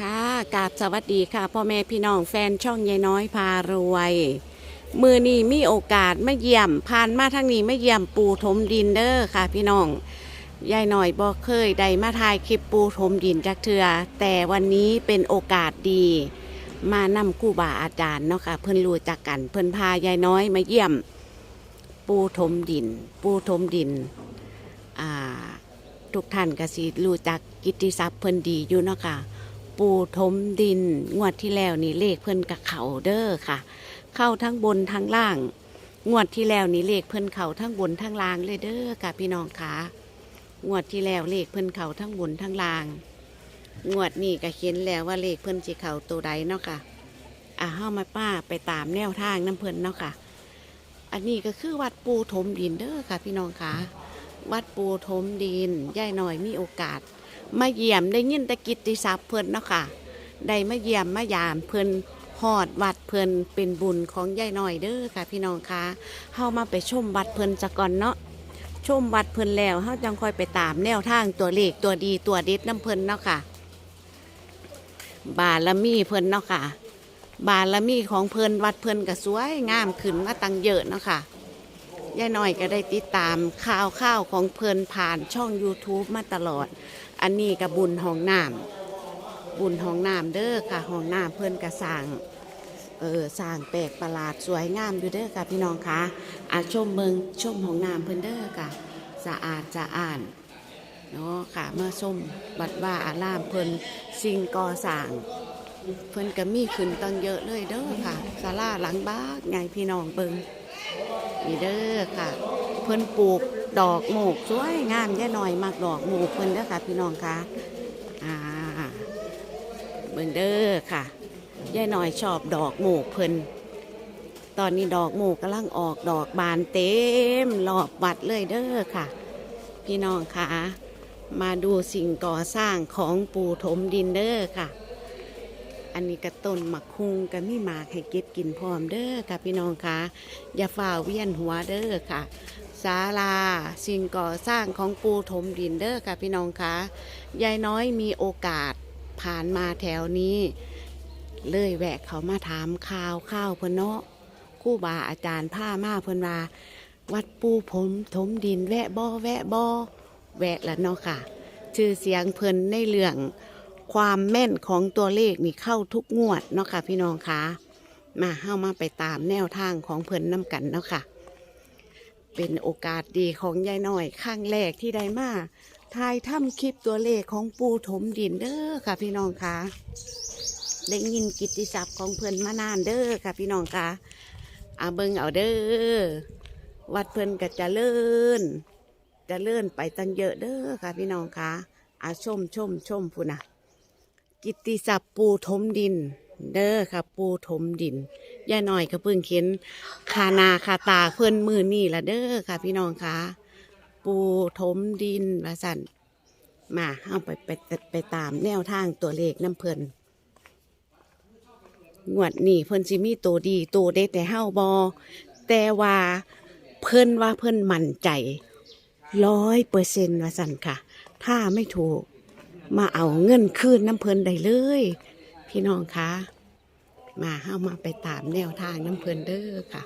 ค่ะกาบสวัสดีค่ะพ่อแม่พี่น้องแฟนช่องยายน้อยพารวย มือนี้มีโอกาสมาเยี่ยมผ่านมาทางนี้มาเยี่ยมปูถมดินเด้อค่ะพี่น้องยายหน่อยบอกเคยได้มาถ่ายคลิปปูถมดินจักเทือแต่วันนี้เป็นโอกาสดี มานำกู้บาอาจารย์เนาะค่ะเพิ่อนรู้จักกันเพิ่อนพายายน้อยมาเยี่ยม ปูถมดิน ปูถมดินอ่าทุกท่านก็สิรู้จักกิตติศัพท์เพิ่นดีอยู่เนาะค่ะ ปูถมดิน งวดที่แล้วนี่เลขเพิ่นกับเขาเด้อค่ะ เข้าทั้งบนทั้งล่าง งวดที่แล้วนี่เลขเพิ่นเขาทั้งบนทั้งล่างเลยเด้อค่ะพี่น้องค่ะงวดที่แล้วเลขเพิ่นเขาทั้งบนทั้งล่าง งวดนี้ก็เขียนแล้วว่าเลขเพิ่นสิเขาตัวใดเนาะค่ะอะเฮามาป้าไปตามแนวทางน้ำเพิ่นเนาะค่ะ อันนี้ก็คือวัดปูถมดินเด้อค่ะ พี่น้องค่ะ วัดปูถมดินย่ายหน่อยมีโอกาส มาเยี่ยมได้ยินแตะกิตติศัพท์เพิ่นเนาะค่ะได้มาเยี่ยมมายามเพิ่นหอดวัดเพิ่นเป็นบุญของยายน้อยเด้อค่ะ พี่น้องคะเฮามาไปชมวัดเพิ่นจะก่อนเนาะชมวัดเพิ่นแล้วเฮาจังค่อยไปตามแนวทางตัวเลขตัวดีตัวเด็ดน้ำเพิ่นเนาะค่ะ บารมีเพิ่นเนาะค่ะ บารมีของเพิ่นวัดเพิ่นก็สวยงามขึ้นมาตั้งเยอะเนาะค่ะยายน้อยก็ได้ติดตามข่าวข่าวของเพิ่นผ่านช่อง YouTube มาตลอด อันนี้กับบุญห้องน้ำบุญห้องน้ำเด้อค่ะห้องน้ำเพิ่นกระสร้างเออสร้างแปลกประหลาดสวยงามอยู่เด้อค่ะพี่น้องคะอาชมเมืองชมห้องน้ำเพิ่นเด้อค่ะสะอาดสะอาดเนาะค่ะเมื่อชมบัดว่าอารามเพิ่นสิ่งก่อสร้างเพิ่นก็มีขึ้นตั้งเยอะเลยเด้อค่ะศาลาหลังบ้านไงพี่น้องเบิงนี่เด้อค่ะ เพิ่นปลูก ดอกโมกสวยงามแย่หน่อยมากดอกโมกเพิ่นเด้อค่ะ พี่น้องค่ะอ่าเบิ่งเด้อค่ะแยายหน่อยชอบดอกโมกเพิ่นตอนนี้ดอกโมกกำลังออกดอกบานเต็มรอบวัดเลยเด้อค่ะ พี่น้องค่ะ มาดูสิ่งก่อสร้างของปู่ถมดินเด้อค่ะ อันนี้ก็ต้นหมักคุงก็มีหมากให้เก็บกินพร้อมเด้อค่ะพี่น้องค่ะ อย่าฝ่าเวียนหัวเด้อค่ะ ศาลา สิ่งก่อสร้างของปูถมดินเด้อค่ะพี่น้องคะยายน้อยมีโอกาสผ่านมาแถวนี้ เลยแวะเขามาถามข่าวข้าวเพิ่นเนาะคู่บาอาจารย์ผ้ามาเพิ่นว่า วัดปูผมถมดินแวะบ่แวะบ่แวะละเนาะค่ะ ชื่อเสียงเพิ่นในเรื่องความแม่นของตัวเลขนี่เข้าทุกงวดเนาะค่ะพี่น้องคะมาเข้ามาไปตามแนวทางของเพิ่นน้ำกันเนาะค่ะ เป็นโอกาสดีของยายหน้อยข้างแรกที่ได้มาทายถ้ำคลิปตัวเลขของปูถมดินเด้อค่ะพี่น้องคะได้ยินกิตติศัพท์ของเพิ่อนมานานเด้อค่ะพี่น้องคะอาเบิงเอาเด้อวัดเพิ่อนก็จะเลื่อนจะเลื่อนไปตั้งเยอะเด้อค่ะพี่น้องคะอาชมชมชมพูนะกิตติศัพท์ปูถมดิน เด้อค่ะปูถมดิน ย่าหน่อยก็เพิ่งเขียนคานาคาตาเพื่อนมือนี่ละเด้อค่ะ พี่น้องค่ะ ปูถมดินว่าสันมาเอาไปไปไปตามแนวทางตัวเลขน้ำเพิ่นงวดนี้เพิ่นสิมีตัวดีตัวเด็ดแต่เฮาบอแต่ว่าเพิ่นว่าเพิ่นมั่นใจร้อยเปอร์เซ็นต์ว่าสันค่ะ ถ้าไม่ถูก มาเอาเงินคืนน้ำเพลินได้เลย พี่น้องคะ มาเข้ามาไปตามแนวทางน้ำเพลินเด้อค่ะ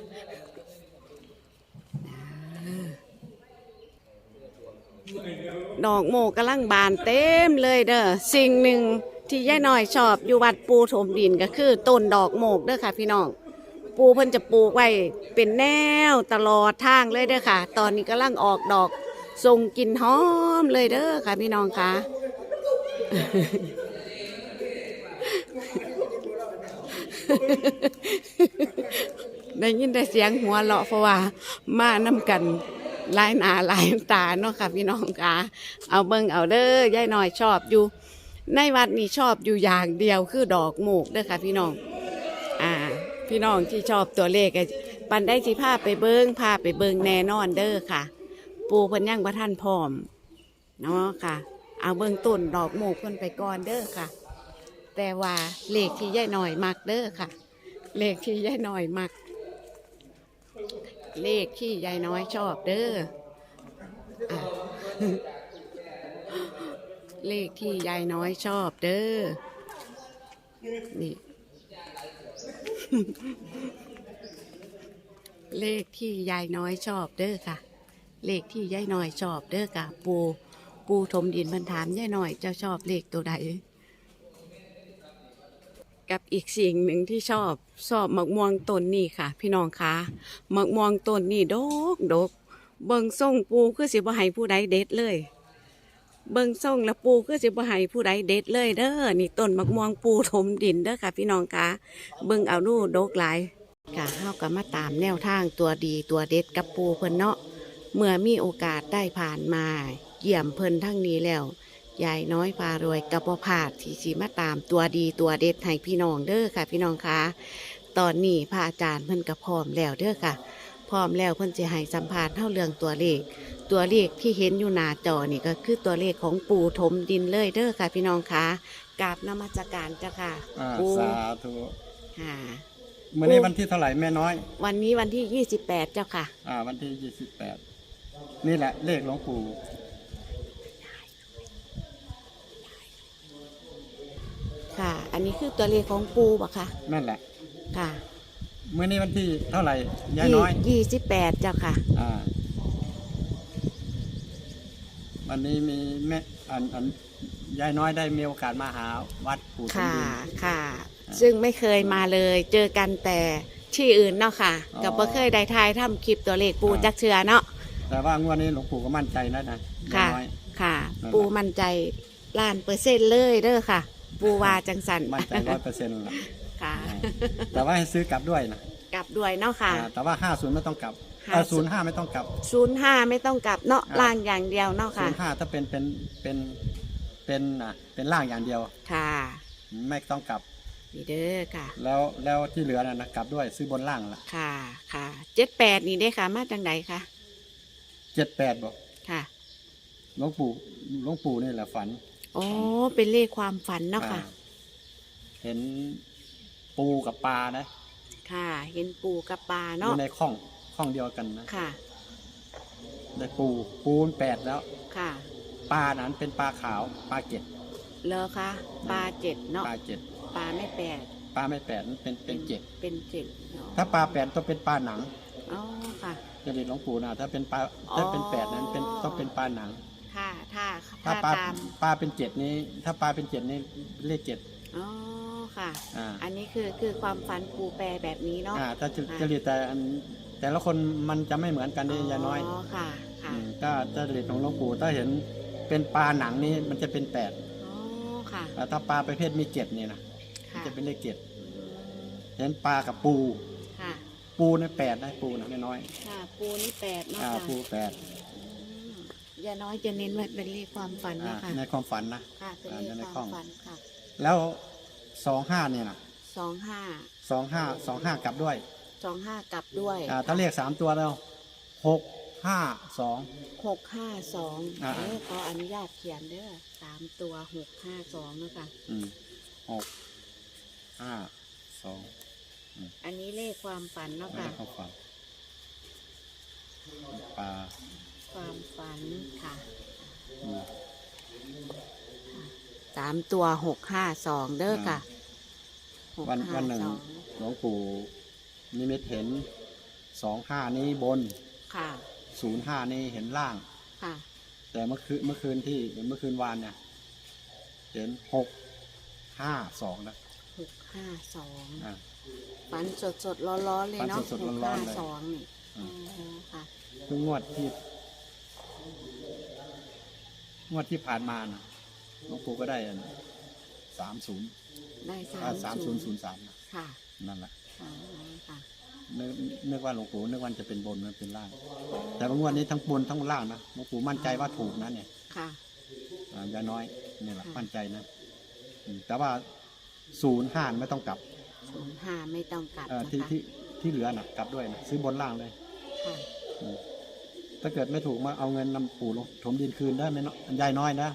ดอกโมกกำลังบานเต็มเลยเด้อสิ่งหนึ่งที่ย่าน้อยชอบอยู่วัดปูถมดินก็คือต้นดอกโมกเด้อค่ะ พี่น้องปูเพิ่นจะปลูกไว้เป็นแนวตลอดทางเลยเด้อค่ะ ตอนนี้กำลังออกดอกทรงกลิ่นหอมเลยเด้อค่ะ พี่น้องคะ ได้ยินแต่เสียงหัวเราะเพราะว่า มาน้ำกันลายหนาลายตาเนาะค่ะพี่น้องค่ะเอาเบิ่งเอาเด้อยายน้อยชอบอยู่ ในวัดนี้ชอบอยู่อย่างเดียวคือดอกหมูกเด้อค่ะพี่น้อง อ่า พี่น้องที่ชอบตัวเลขปันได้ที่พาไปเบิ้งพาไปเบิ้งแน่นอนเด้อค่ะ ปูเพิ่นยังบ่ทันพร้อมเนาะค่ะ เอาเบิ้งต้นดอกหมูกเพิ่นไปก่อนเด้อค่ะ แต่ว่าเลขที่ยายหน่อยมักเด้อค่ะ เลขที่ยายหน่อยมัก เลขที่ยายน้อยชอบเด้ออะเลขที่ยายน้อยชอบเด้อ นี่ เลขที่ยายน้อยชอบเด้อค่ะ เลขที่ยายน้อยชอบเด้อค่ะ ปู ปูถมดินบรรถามยายน้อยเจ้าชอบเลขตัวใด กับอีกสิ่งหนึ่งที่ชอบชอบมะม่วงต้นนี่ค่ะ พี่น้องคะมะม่วงต้นนี่ดกดก เบิ่งส่งปูคือสิบ่ให้ผู้ใดเด็ดเลย เบิ่งส่งแล้วปูคือสิบ่ให้ผู้ใดเด็ดเลยเด้อนี่ต้นมะม่วงปูถมดินเด้อค่ะ พี่น้องคะเบิ่งเอาดูดกหลายค่ะเฮาก็มาตามแนวทางตัวดีตัวเด็ดกับปูเพิ่นเนาะเมื่อมีโอกาสได้ผ่านมาเยี่ยมเพิ่นทั้งนี้แล้ว ยายน้อยพารวยกับบ่พลาดที่สิมาตามตัวดีตัวเด็ดให้พี่น้องเด้อค่ะ พี่น้องคะตอนนี้พระอาจารย์เพิ่นก็พร้อมแล้วเด้อค่ะ พร้อมแล้วเพิ่นจะให้สัมภาษณ์เท่าเรื่องตัวเลข ตัวเลขที่เห็นอยู่หน้าจอนี่ก็คือตัวเลขของปู่ถมดินเลยเด้อค่ะ พี่น้องคะกราบนมัสการเจ้าค่ะอ่าปู่สาธุค่ะมื่อนี้วันที่เท่าไหร่แม่น้อย วันนี้วันที่ 28 เจ้าค่ะ อ่า วันที่ยี่สิบแปดนี่แหละเลขหลวงปู่ ค่ะ อันนี้คือตัวเลขของปู่บ่ค่ะนั่นแหละค่ะมื่อนี้วันที่เท่าไหร่ยายน้อยยี่สิบแปดเจ้าค่ะอ่าวันนี้มีแม่อันอันยายน้อยได้มีโอกาสมาหาวัดปู่สมค่ะดินค่ะ ซึ่งไม่เคยมาเลย เจอกันแต่ที่อื่นเนาะค่ะอ๋อกับบ่เคยได้ทายทำคลิปตัวเลขปูอ่าจักเชือเนาะแต่ว่างวดนี้หลวงปู่ก็มั่นใจแล้วนะยายค่ะ น้อย ค่ะนั่นแหละปูมั่นใจล้านเปอร์เซ็นต์เลยเด้อค่ะ ปูว่าจังสันมั่นใจร้อยเปอร์เซ็นต์ละค่ะ แต่ว่าให้ซื้อกลับด้วยนะกลับด้วยเนาะค่ะอ่าแต่ว่าห้าศูนย์ไม่ต้องกลับ50ศูนย์ห้าไม่ต้องกลับศูนย์ห้าไม่ต้องกลับเนาะอ่าล่างอย่างเดียวเนาะศูค่ะนย์ห้าถ้าเป็นเป็นเป็นเป็นอะเป็นล่างอย่างเดียว ค่ะ ไม่ต้องกลับนี่เด้อค่ะ แล้วแล้วที่เหลือน่ะนะกลับด้วยซื้อบนล่างละค่ะ ค่ะเจ็ดแปดนี่ได้อค่ะ มาจังใดคะเจ็ดแปดบอกค่ะหลวงปู่หลวงปู่นี่แหละฝัน อ๋อเป็นเลขความฝันเนาะค่ะ อ่าเห็นปูกับปลานะค่ะ เห็นปูกับปลาอเนาะยู่ในข้องข้องเดียวกันนะค่ะ ได้ปูปูมันแปดแล้วค่ะปลานั้นเป็นปลาขาวปลาเก็ดเลอคะปลาเจ็ดเนาะปลาเจ็ดปลาไม่แปดปลาไม่แปดมันเป็นเป็นเจ็ดเป็นเจ็ดเนาะถ้าปลาแปดต้องเป็นปลาหนัง อ๋อค่ะ จะเรียนหลวงปู่นะถ้าเป็นปลาถ้าเป็นแปดนั้นเป็นอ๋อต้องเป็นปลาหนัง ค่ะถ้าถ้าถ้าปลาตามปลาเป็นเจ็ดนี้ ถ้าปลาเป็นเจ็ดนี่เลขเจ็ดอ๋อค่ะ อ่าอันนี้คือคือความฝันปูแปรแบบนี้เนาะ อ่าถ้าจะค่ะจะเรียนแต่อันแต่ละคนมันจะไม่เหมือนกันนี่ยายน้อยอ๋อค่ะค่ะมถ้าถ้าเรียนของหลวงปู่ถ้าเห็นเป็นปลาหนังนี่มันจะเป็นแปดอ๋อค่ะอ่าถ้าปลาประเภทมีเจ็ดนี่นะมันค่ะจะเป็นเลขเจ็ดอืมเห็นปลากับปู ค่ะปูนี่แปดนะปูนะน้อยค่ะปูนี่แปดๆเนาะอ่าค่ะปูแปดอืมอ ย่าน้อยจะเน้นไว้เป็นเลขความฝันอ่านะคะในความฝันนะ ค่ะเป็นอ่าเลขในคข้อวามงฝันค่ะแล้วสองห้าเนี่ยนะสองห้าสองห้าสองห้ากลับด้วยสองห้ากลับด้วยอ่าถ้าเลขสามตัวแล้วหกห้าสอง หกห้าสองอ่า เออขออนุญาตเขียนเด้อสามตัวหกห้าสองนะคะอืมหกห้าสองอันนี้เลขความฝันเนาะไม่ค่ะ ได้เข้าฝันปลา ความฝันค่ะอืมสามตัวหกห้าสองเด้อค่ะหกวันห้าวันหนึ่งสองหลวงปู่นิมิตเห็นสองห้านี้บนค่ะศูนย์ห้านี้เห็นล่าง ค่ะ แต่เมื่อคืนเมื่อคืนที่เมื่อคืนวานเนี่ยเห็นหกห้าสองนะหกห้าสองอ่า ฝันสดสดๆร้อนๆเลยเนาะฝันสดๆหกร้อห้านๆเลยสองนี่อือ๋อมค่ะ คืองวดที่ งวดที่ผ่านมานะหลวงปู่ก็ได้สามศูนย์ได้สาสามมศูนย์ศูนย์สามค่ะนั่นแหละอ๋อค่ะนึกนึกว่าหลวงปู่นึกว่าจะเป็นบนมันเป็นล่าง แต่ว่างวดนี้ทั้งบนทั้งล่างนะหลวงปู่มั่นใจว่าถูกนะเนี่ยค่ะอ่ายาน้อยนี่แหละค่ะมั่นใจนะอืมแต่ว่าศูนย์ห้าไม่ต้องกลับศูนย์ห้าไม่ต้องกลับเอ่อนะที่คะที่ที่เหลือนะกลับด้วยนะซื้อบนล่างเลยค่ะอืม ถ้าเกิดไม่ถูกมาเอาเงินนำปู่ลงถมดินคืนได้ไหมเนาะยายน้อยนะ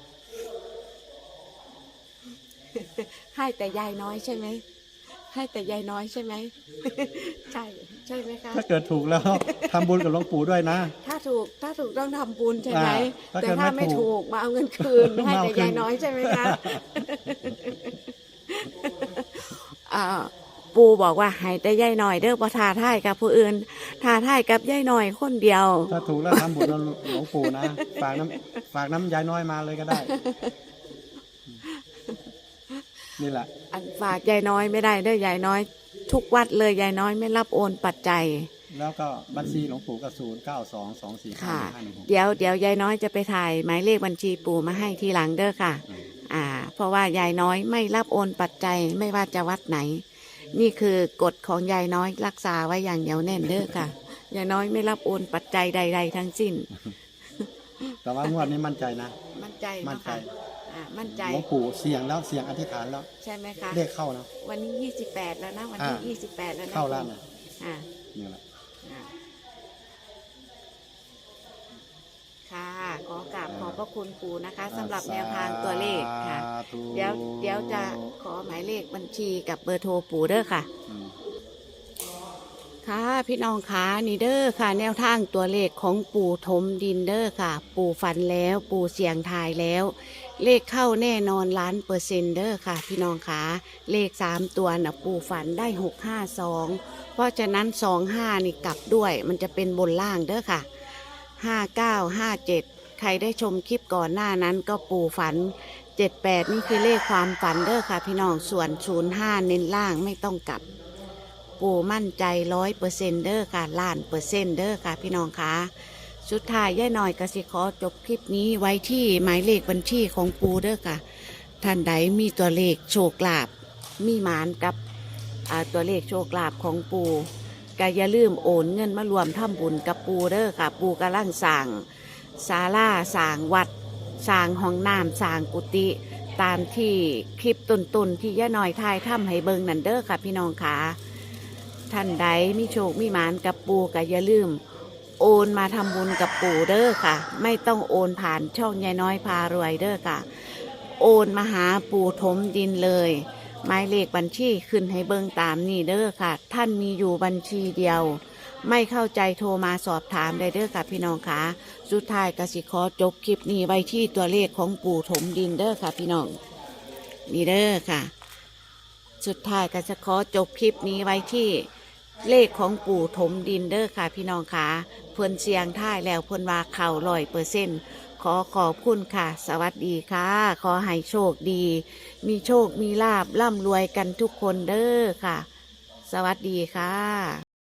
ให้แต่ยายน้อยใช่ไหม ให้แต่ยายน้อยใช่ไหม ใช่ ใช่ไหมคะถ้าเกิดถูกแล้วทำบุญกับหลวงปู่ด้วยนะ ถ้าถูกถ้าถูกต้องทำบุญใช่ไหม อ่าถ้าแต่เกิดถ้าไม่ไม่ถูถูกกมาเอาเงินคืน ให้มาเอาแต่คืน ยายน้อยใช่ไหมคะ อ่า ปูบอกว่าให้แต่ยายหน่อยเด้อบ่ท้าทายกับผู้อื่นท้าทายกับยายหน่อยคนเดียว ถ้าถูกแล้วทำบุญหลวงปู่นะฝากน้ำฝากน้ำยายน้อยมาเลยก็ได้ นี่แหละ อันฝากยายน้อยไม่ได้เด้อยายน้อย ทุกวัดเลยยายน้อยไม่รับโอนปัจจัยแล้วก็บัญชีหลวงปู่ก็ศูนย์เก้าสองสองสี่ห้าค่ะห้าหนึ่งหกเดี๋ยวเดี๋ยวยายน้อยจะไปถ่ายหมายเลขบัญชีปู่มาให้ทีหลังเด้อค่ะ อ่า เพราะว่ายายน้อยไม่รับโอนปัจจัยไม่ว่าจะวัดไหน นี่คือกฎของยายน้อยรักษาไว้อย่างเหนียวแน่นเด้อค่ะ ยายน้อยไม่รับโอนปัจจัยใด ๆ ทั้งสิ้น แต่ว่างวดนี้มั่นใจนะ มั่นใจมั่นใจเนาะค่ะอ่ามั่นใจหลวงปู่เสียงแล้วเสียงอธิษฐานแล้ว ใช่ไหมคะเลขเข้านะวันนี้ 28 แล้วนะ วันที่อ่า28 แล้วนะเข้าแล้วนะอ่านี่แหละ อ่าค่ะ ขอกราบขอบพระ คุณปู่นะคะสำหรับแนวทางตัวเลขค่ะสาธุเดี๋ยวเดี๋ยวจะขอหมายเลขบัญชีกับเบอร์โทรปู่เด้อค่ะ อืมค่ะพี่น้องคะนี่เด้อค่ะ แนวทางตัวเลขของปู่ทมดินเด้อค่ะ ปู่ฝันแล้วปู่เสียงทายแล้ว เลขเข้าแน่นอนล้านเปอร์เซ็นต์เด้อค่ะ พี่น้องคะเลขสามตัวนะปู่ฝันได้หกห้าสองเพราะฉะนั้นสองห้านี่กลับด้วย มันจะเป็นบนล่างเด้อค่ะห้าเก้าห้าเจ็ด ใครได้ชมคลิปก่อนหน้านั้นก็ปู่ฝันเจ็ดแปดนี่คือเลขความฝันเด้อค่ะ พี่น้องส่วนศูนย์ห้าเน้นล่างไม่ต้องกลับ ปู่มั่นใจร้อยเปอร์เซ็นเด้อค่ะล้านเปอร์เซ็นเด้อค่ะ พี่น้องคะสุดท้ายย่าหน่อยกสิขอจบคลิปนี้ไว้ที่หมายเลขบัญชีของปูเด้อค่ะ ท่านใดมีตัวเลขโชคลาภมีหมานกับตัวเลขโชคลาภของปูก็อย่าลืมโอนเงินมารวมทำบุญกับปูเด้อค่ะ ปูกำลังสั่ง ศาลาสั่งวัดสั่งห้องน้ำสั่งกุฏิตามที่คลิปตุนๆที่ย่าน่อยทายทำให้เบิงนันเด้อค่ะพี่น้องค่ะท่านใดมีโชคมีหมานกับปูก็อย่าลืม โอนมาทำบุญกับปู่เด้อค่ะ ไม่ต้องโอนผ่านช่องยายน้อยพารวยเด้อค่ะ โอนมาหาปู่ถมดินเลยหมายเลขบัญชีขึ้นให้เบิงตามนี่เด้อค่ะ ท่านมีอยู่บัญชีเดียว ไม่เข้าใจโทรมาสอบถามได้เด้อค่ะพี่น้องค่ะสุดท้ายกสิขอจบคลิปนี้ไว้ที่ตัวเลขของปู่ถมดินเด้อค่ะพี่น้องนี่เด้อค่ะ สุดท้ายก็จะขอจบคลิปนี้ไว้ที่เลขของปู่ถมดินเด้อค่ะพี่น้องค่ะเพิ่นเสียงท่ายแล้วเพิ่นว่าเข่าลอยเปอร์เซ็นต์ขอขอบคุณค่ะ สวัสดีค่ะ ขอให้โชคดี มีโชคมีลาบร่ำรวยกันทุกคนเด้อค่ะ สวัสดีค่ะ